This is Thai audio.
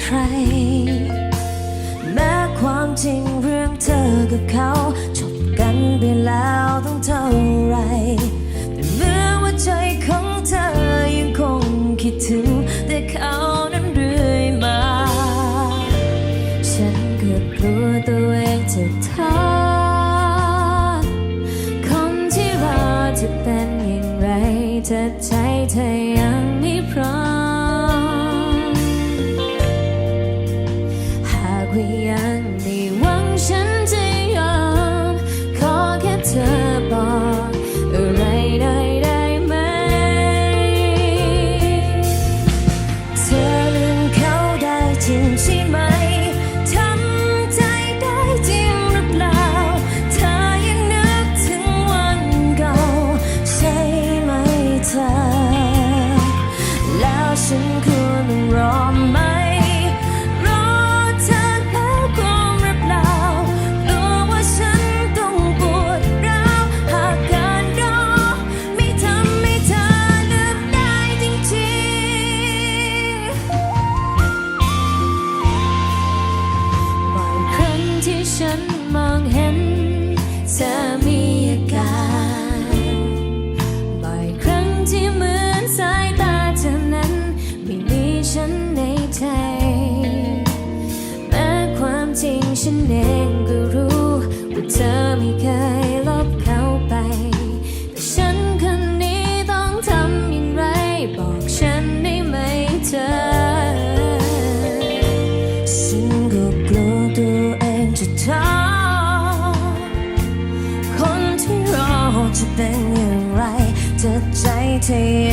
ใคร แม้ความจริงเรื่องเธอกับเขา จบกันไปแล้วต้องเท่าไร ที่ฉันมองเห็นเธอมีอาการบ่อยครั้งที่เหมือนสายตาเธอนั้นไม่มีฉันในใจแม้ความจริงฉันเองก็รู้ว่าเธอไม่เคย maintain